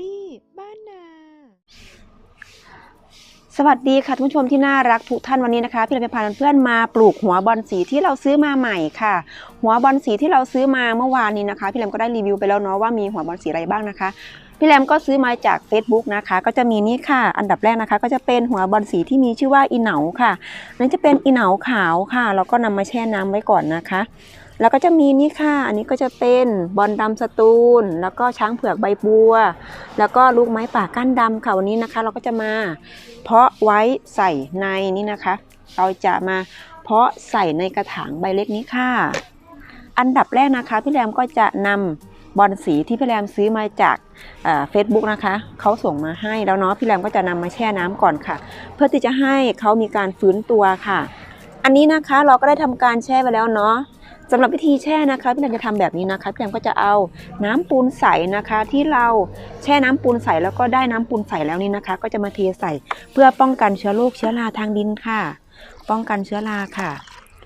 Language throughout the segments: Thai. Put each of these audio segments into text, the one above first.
ดี้บ้านนา สวัสดีค่ะทุกผู้ชมที่น่ารักทุกท่านวันนี้นะคะ พี่เราพาเพื่อนมาปลูกหัวบอลสีที่เราซื้อมาใหม่ค่ะ หัวบอลสีที่เราซื้อมาเมื่อวานนี้นะคะ พี่แรมก็ได้รีวิวไปแล้วเนาะว่ามีหัวบอลสีอะไรบ้างนะคะพี่แรมก็ซื้อมาจาก Facebook นะคะ ก็จะมีนี่ค่ะ อันดับแรกนะคะ ก็จะเป็นหัวบอลสีที่มีชื่อว่าอีเหนาค่ะอันนี้จะเป็นอีเหนาขาวค่ะแล้วก็นำมาแช่น้ำไว้ก่อนนะคะ แล้วก็จะมีนี่ค่ะ อันนี้ก็จะเป็นบอลดำสตูล แล้วก็ช้างเผือกใบบัว แล้วก็ลูกไม้ป่าก้านดำค่ะวันนี้นะคะ เราก็จะมาเพาะไว้ใส่ในนี่นะคะ เราจะมาเพาะใส่ในกระถางใบเล็กนี้ค่ะ อันดับแรกนะคะพี่แรมก็จะนำบอลสีที่พี่แรมซื้อมาจากเฟซบุ๊กนะคะเขาส่งมาให้แล้วเนาะพี่แรมก็จะนำมาแช่น้ำก่อนค่ะ เพื่อที่จะให้เขามีการฟื้นตัวค่ะ อันนี้นะคะเราก็ได้ทำการแช่ไปแล้วเนาะ สำหรับวิธีแช่นะคะพี่แรมจะทำแบบนี้นะคะพี่แรมก็จะเอาน้ำปูนใสนะคะ ที่เราแช่น้ำปูนใสแล้วก็ได้น้ำปูนใสแล้วนี่นะคะ ก็จะมาเทใส่เพื่อป้องกันเชื้อโรคเชื้อราทางดินค่ะ ป้องกันเชื้อราค่ะ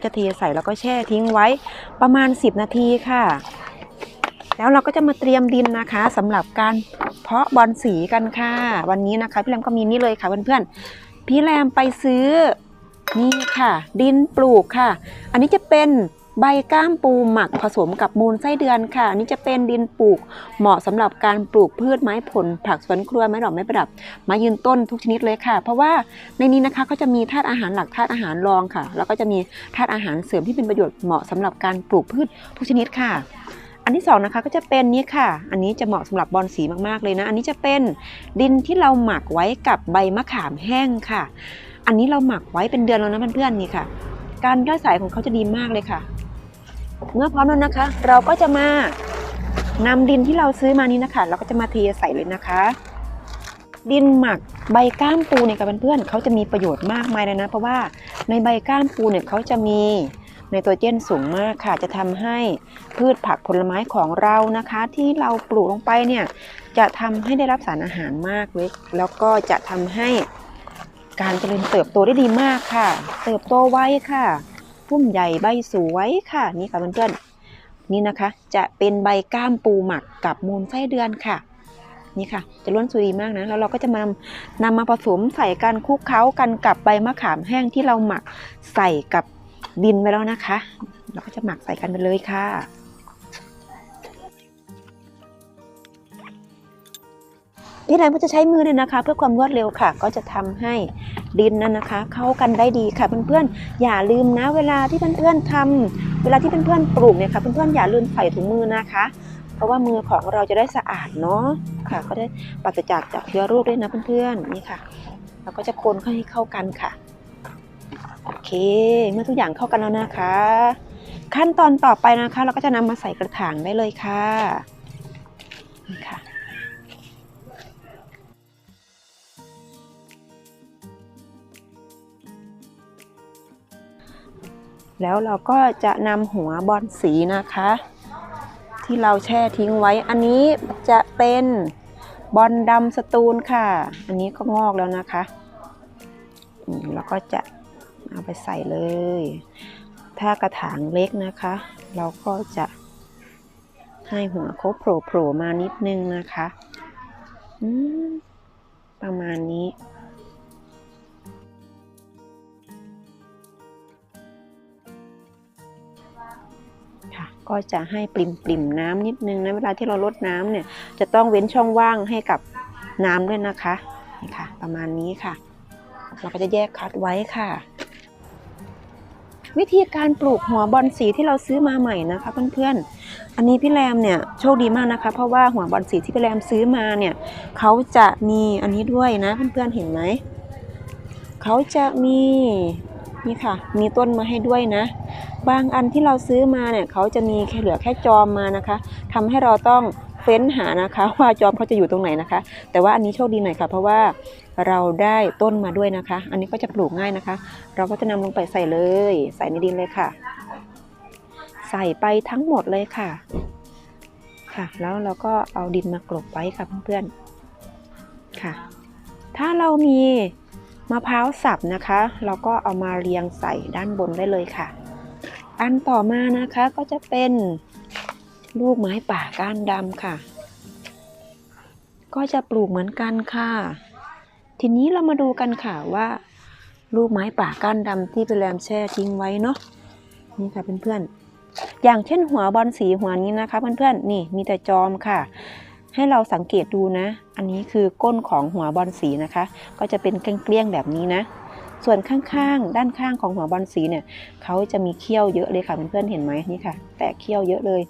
จะเทใส่แล้วก็แช่ทิ้งไว้ประมาณ 10 นาทีค่ะ แล้วเราก็จะมาเตรียมดินนะคะสำหรับการเพาะบอลสีกันค่ะ วันนี้นะคะพี่แรมก็มีนี่เลยค่ะเพื่อนๆพี่แรมไปซื้อนี่ค่ะ ดินปลูกค่ะ อันนี้จะเป็น ใบก้ามปูหมักผสมกับมูลไส้เดือนค่ะนนี้จะเป็นดินปลูกเหมาะสำหรับการปลูกพืชไม้ผล ผักสวนครัวไม้ดอกไม้ประดับไม้ยืนต้นทุกชนิดเลยค่ะ เพราะว่าในนี้นะคะก็จะมีธาตุอาหารหลักธาตุอาหารรองค่ะ แล้วก็จะมีธาตุอาหารเสริมที่เป็นประโยชน์เหมาะสำหรับการปลูกพืชทุกชนิดค่ะอันที่สองนะคะก็จะเป็นนี้ค่ะ อันนี้จะเหมาะสำหรับบอลสีมากๆเลยนะ อันนี้จะเป็นดินที่เราหมักไว้กับใบมะขามแห้งค่ะ อันนี้เราหมักไว้เป็นเดือนแล้วนะเพื่อนๆนี่ค่ะ การย่อยสายของเขาจะดีมากเลยค่ะ เมื่อพร้อมแล้วนะคะ เราก็จะมานำดินที่เราซื้อมานี้นะคะ เราก็จะมาเทใส่เลยนะคะ ดินหมักใบก้ามปูเนี่ยกับเพื่อนๆเขาจะมีประโยชน์มากมายเลยนะ เพราะว่าในใบก้ามปูเนี่ยเขาจะมีไนโตรเจนสูงมากค่ะ จะทำให้พืชผักผลไม้ของเรานะคะ ที่เราปลูกลงไปเนี่ยจะทำให้ได้รับสารอาหารมากเลยแล้วก็จะทำให้การเจริญเติบโตได้ดีมากค่ะ เติบโตไวค่ะ พุ่มใหญ่ใบสวยค่ะนี่ค่ะเพื่อนๆนี่นะคะ จะเป็นใบก้ามปูหมักกับมูลไส้เดือนค่ะ นี่ค่ะ จะล้วนสวยดีมากนะแล้วเราก็จะมานำมาผสมใส่กันคลุกเคล้ากันกับใบมะขามแห้งที่เราหมักใส่กับดินไว้แล้วนะคะ เราก็จะหมักใส่กันไปเลยค่ะพี่แรมก็จะใช้มือเลยนะคะ เพื่อความรวดเร็วค่ะ ก็จะทำให้ ดินนั้นนะคะ เข้ากันได้ดีค่ะเพื่อนๆอย่าลืมนะ เวลาที่เพื่อนๆทำเวลาที่เพื่อนๆปลูกเนี่ยค่ะเพื่อนๆอย่าลืมใส่ถุงมือนะคะ เพราะว่ามือของเราจะได้สะอาดเนาะค่ะ ก็ได้ปราศจากจากเชื้อโรคด้วยนะเพื่อนๆนี่ค่ะเราก็จะคนให้เข้ากันค่ะโอเค เมื่อทุกอย่างเข้ากันแล้วนะคะ ขั้นตอนต่อไปนะคะ เราก็จะนำมาใส่กระถางได้เลยค่ะนี่ค่ะ แล้วเราก็จะนำหัวบอลสีนะคะ ที่เราแช่ทิ้งไว้อันนี้จะเป็นบอลดำสตูลค่ะ อันนี้ก็งอกแล้วนะคะแล้วก็จะเอาไปใส่เลย ถ้ากระถางเล็กนะคะ เราก็จะให้หัวเขาโผล่ๆมานิดนึงนะคะ ประมาณนี้ ก็จะให้ปริ่มปริมๆน้ำนิดนึงนะเวลาที่เราลดน้ำเนี่ยจะต้องเว้นช่องว่างให้กับน้ำด้วยนะคะนี่ค่ะ ประมาณนี้ค่ะ เราก็จะแยกคัดไว้ค่ะ วิธีการปลูกหัวบอลสีที่เราซื้อมาใหม่นะคะเพื่อนๆอันนี้พี่แรมเนี่ยโชคดีมากนะคะ เพราะว่าหัวบอลสีที่พี่แรมซื้อมาเนี่ยเขาจะมีอันนี้ด้วยนะเพื่อนๆเห็นไหมเขาจะมี นี่ค่ะ มีต้นมาให้ด้วยนะ บางอันที่เราซื้อมาเนี่ยเขาจะมีแค่เหลือแค่จอมมานะคะทำให้เราต้องเฟ้นหานะคะ ว่าจอมเขาจะอยู่ตรงไหนนะคะ แต่ว่าอันนี้โชคดีหน่อยค่ะ เพราะว่าเราได้ต้นมาด้วยนะคะ อันนี้ก็จะปลูกง่ายนะคะ เราก็จะนำลงไปใส่เลย ใส่ในดินเลยค่ะ ใส่ไปทั้งหมดเลยค่ะ ค่ะ แล้วเราก็เอาดินมากลบไว้ค่ะเพื่อนๆค่ะ ถ้าเรามี มะพร้าวสับนะคะเราก็เอามาเรียงใส่ด้านบนได้เลยค่ะ อันต่อมานะคะก็จะเป็นลูกไม้ป่าก้านดำค่ะ ก็จะปลูกเหมือนกันค่ะ ทีนี้เรามาดูกันค่ะว่า ลูกไม้ป่าก้านดำที่พี่แรมแช่ทิ้งไว้เนาะนี่ค่ะเพื่อนๆอย่างเช่นหัวบอลสีหัวนี้นะคะ เพื่อนๆนี่มีแต่จอมค่ะ ให้เราสังเกตดูนะ อันนี้คือก้นของหัวบอลสีนะคะ ก็จะเป็นเกลี้ยงๆแบบนี้นะ ส่วนข้างๆ ด้านข้างของหัวบอลสีเนี่ยเขาจะมีเขี้ยวเยอะเลยค่ะเพื่อนๆเห็นไหมนี่ค่ะ แตกเขี้ยวเยอะเลย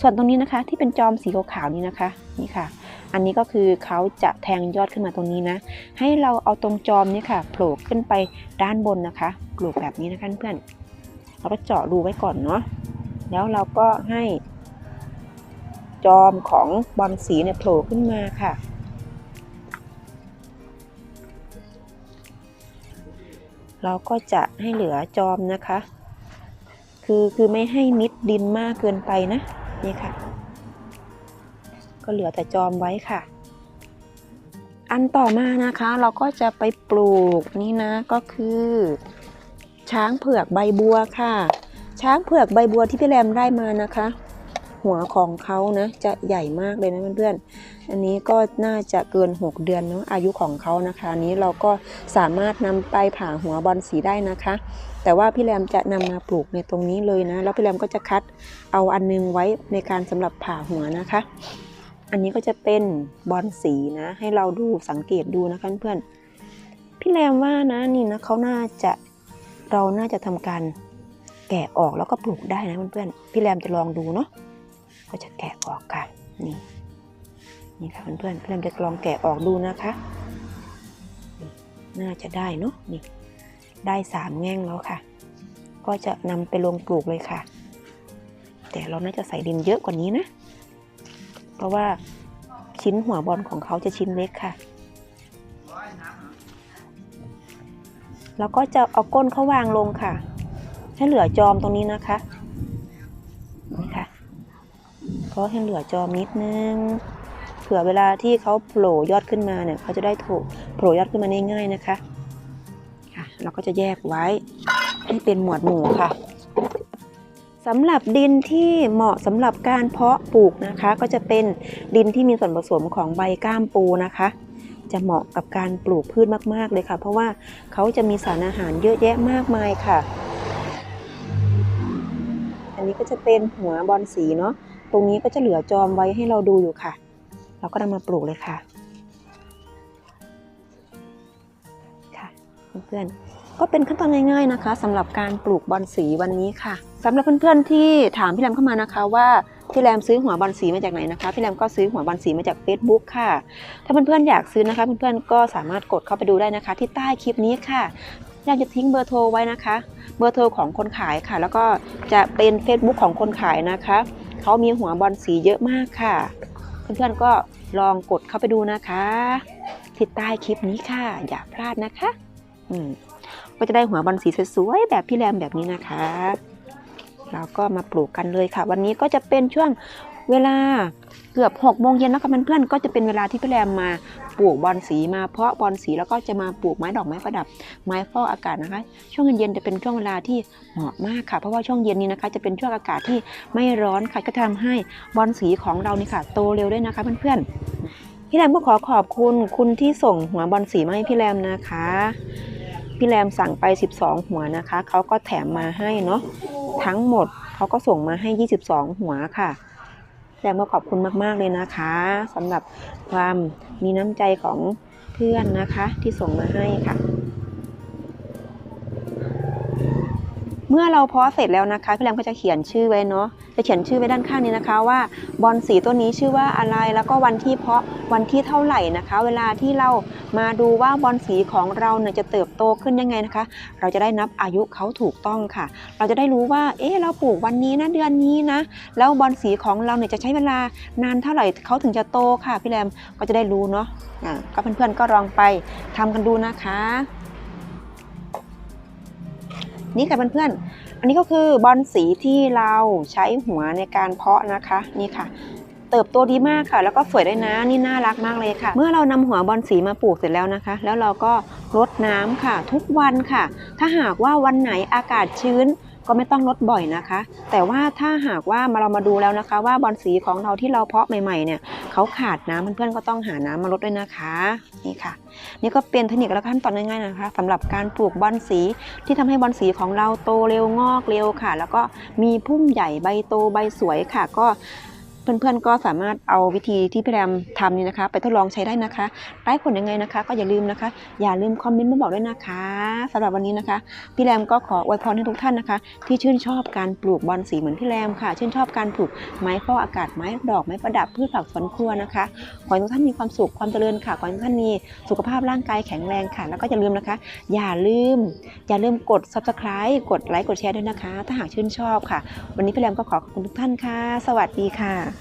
ส่วนตรงนี้นะคะ ที่เป็นจอมสีขาวๆนี้นะคะนี่ค่ะ อันนี้ก็คือเขาจะแทงยอดขึ้นมาตรงนี้นะ ให้เราเอาตรงจอมนี่ค่ะโผล่ขึ้นไปด้านบนนะคะปลูกแบบนี้นะคะเพื่อนเราก็เจาะรูไว้ก่อนเนาะแล้วเราก็ให้ จอมของบอลสีเนี่ยโผล่ขึ้นมาค่ะ เราก็จะให้เหลือจอมนะคะ คือคือไม่ให้มิดดินมากเกินไปนะ นี่ค่ะ ก็เหลือแต่จอมไว้ค่ะ อันต่อมานะคะเราก็จะไปปลูกนี่นะก็คือ ช้างเผือกใบบัวค่ะ ช้างเผือกใบบัวที่พี่แรมได้มานะคะ หัวของเขานะจะใหญ่มากเลยนะเพื่อนๆ อันนี้ก็น่าจะเกิน 6 เดือนเนาะอายุของเขานะคะนี้เราก็สามารถนำไปผ่าหัวบอลสีได้นะคะ แต่ว่าพี่แรมจะนำมาปลูกในตรงนี้เลยนะ แล้วพี่แรมก็จะคัดเอาอันนึงไว้ในการสำหรับผ่าหัวนะคะ อันนี้ก็จะเป็นบอลสีนะ ให้เราดูสังเกตดูนะคะเพื่อนพี่แรมว่านะนี่นะเขาน่าจะเราน่าจะทำการแกะออกแล้วก็ปลูกได้นะเพื่อนๆ พี่แรมจะลองดูเนาะ ก็จะแกะออกค่ะ นี่ นี่ค่ะเพื่อนๆพี่แรมจะลองแกะออกดูนะคะนี่น่าจะได้เนาะ นี่ ได้สามแง่งแล้วค่ะ ก็จะนำไปลงปลูกเลยค่ะ แต่เราน่าจะใส่ดินเยอะกว่านี้นะ เพราะว่าชิ้นหัวบอลของเขาจะชิ้นเล็กค่ะแล้วก็จะเอาก้นเขาวางลงค่ะ ให้เหลือจอมตรงนี้นะคะ นี่ค่ะ ก็ให้เหลือจอมนิดนึง เผื่อเวลาที่เขาโผล่ยอดขึ้นมาเนี่ยเขาจะได้โถโผล่ยอดขึ้นมาง่ายๆนะคะค่ะเราก็จะแยกไว้ให้เป็นหมวดหมู่ค่ะสำหรับดินที่เหมาะสำหรับการเพาะปลูกนะคะ ก็จะเป็นดินที่มีส่วนผสมของใบก้ามปูนะคะ จะเหมาะกับการปลูกพืชมากๆเลยค่ะ เพราะว่าเขาจะมีสารอาหารเยอะแยะมากมายค่ะ อันนี้ก็จะเป็นหัวบอลสีเนาะ ตรงนี้ก็จะเหลือจอมไว้ให้เราดูอยู่ค่ะ เราก็นำมาปลูกเลยค่ะ ค่ะเพื่อนๆก็เป็นขั้นตอนง่ายๆนะคะสำหรับการปลูกบอลสีวันนี้ค่ะสำหรับเพื่อนๆที่ถามพี่แรมเข้ามานะคะว่าพี่แรมซื้อหัวบอลสีมาจากไหนนะคะพี่แรมก็ซื้อหัวบอลสีมาจาก Facebook ค่ะ ถ้าเพื่อนๆอยากซื้อนะคะ เพื่อนๆก็สามารถกดเข้าไปดูได้นะคะ ที่ใต้คลิปนี้ค่ะอยากจะทิ้งเบอร์โทรไว้นะคะ เบอร์โทรของคนขายค่ะ แล้วก็จะเป็น Facebook ของคนขายนะคะ เขามีหัวบอลสีเยอะมากค่ะ เพื่อนๆก็ลองกดเข้าไปดูนะคะที่ใต้คลิปนี้ค่ะ อย่าพลาดนะคะ อืมก็จะได้หัวบอลสีสวยๆแบบพี่แรมแบบนี้นะคะเราก็มาปลูกกันเลยค่ะ วันนี้ก็จะเป็นช่วงเวลา เกือบ6โมงเย็นนะคะเพื่อนๆก็จะเป็นเวลาที่พี่แรมมาปลูกบอลสีมาเพาะบอลสีแล้วก็จะมาปลูกไม้ดอกไม้ประดับ ไม้ฟอกอากาศนะคะ ช่วงเย็นๆจะเป็นช่วงเวลาที่เหมาะมากค่ะ เพราะว่าช่วงเย็นนี้นะคะจะเป็นช่วงอากาศที่ไม่ร้อนค่ะก็ทำให้บอลสีของเรานี่ค่ะ โตเร็วด้วยนะคะเพื่อนๆพี่แรมก็ขอขอบคุณคุณที่ส่งหัวบอลสีมาให้พี่แรมนะคะพี่แรมสั่งไป 12 หัวนะคะเขาก็แถมมาให้เนาะทั้งหมดเขาก็ส่งมาให้ 22 หัวค่ะ แรมก็ขอบคุณมากๆเลยนะคะสำหรับความมีน้ำใจของเพื่อนนะคะที่ส่งมาให้ค่ะ เมื่อเราเพาะเสร็จแล้วนะคะพี่แรมก็จะเขียนชื่อไว้เนาะจะเขียนชื่อไว้ด้านข้างนี้นะคะ ว่าบอลสีตัวนี้ชื่อว่าอะไรแล้วก็วันที่เพาะวันที่เท่าไหร่นะคะ เวลาที่เรามาดูว่าบอลสีของเราเนี่ยจะเติบโตขึ้นยังไงนะคะ เราจะได้นับอายุเขาถูกต้องค่ะ เราจะได้รู้ว่าเอ๊ะเราปลูกวันนี้นะเดือนนี้นะแล้วบอลสีของเราเนี่ยจะใช้เวลานานเท่าไหร่เขาถึงจะโตค่ะพี่แรมก็จะได้รู้เนาะก็เพื่อนๆก็ลองไปทำกันดูนะคะ นี่ค่ะเพื่อนๆ อันนี้ก็คือบอลสีที่เราใช้หัวในการเพาะนะคะนี่ค่ะ เติบโตดีมากค่ะ แล้วก็สวยด้วยนะนี่น่ารักมากเลยค่ะ เมื่อเรานำหัวบอลสีมาปลูกเสร็จแล้วนะคะ แล้วเราก็รดน้ำค่ะ ทุกวันค่ะ ถ้าหากว่าวันไหนอากาศชื้น ก็ไม่ต้องลดบ่อยนะคะ แต่ว่าถ้าหากว่ามาเรามาดูแล้วนะคะ ว่าบอลสีของเราที่เราเพาะใหม่ๆเนี่ยเขาขาดน้ำเพื่อนๆก็ต้องหาน้ำมาลดด้วยนะคะนี่ค่ะ นี่ก็เป็นเทคนิคและขั้นตอนง่ายๆนะคะสำหรับการปลูกบอลสีที่ทำให้บอลสีของเราโตเร็วงอกเร็วค่ะ แล้วก็มีพุ่มใหญ่ใบโตใบสวยค่ะ ก็ เพื่อนๆก็สามารถเอาวิธีที่พี่แรมทำนี่นะคะ ไปทดลองใช้ได้นะคะได้ผลยังไงนะคะ ก็อย่าลืมนะคะ อย่าลืมคอมเมนต์มาบอกด้วยนะคะสำหรับวันนี้นะคะ พี่แรมก็ขออวยพรให้ทุกท่านนะคะ ที่ชื่นชอบการปลูกบอลสีเหมือนพี่แรมค่ะ ชื่นชอบการปลูกไม้ฟอกอากาศไม้ดอกไม้ประดับพืชผักสวนครัวนะคะขอให้ทุกท่านมีความสุขความเจริญค่ะขอให้ทุกท่านมีสุขภาพร่างกายแข็งแรงค่ะ แล้วก็อย่าลืมนะคะ อย่าลืม อย่าลืมกด subscribe กดไลค์กดแชร์ด้วยนะคะ ถ้าหากชื่นชอบค่ะ วันนี้พี่แรมก็ขอขอบคุณทุกท่านค่ะ สวัสดีค่ะ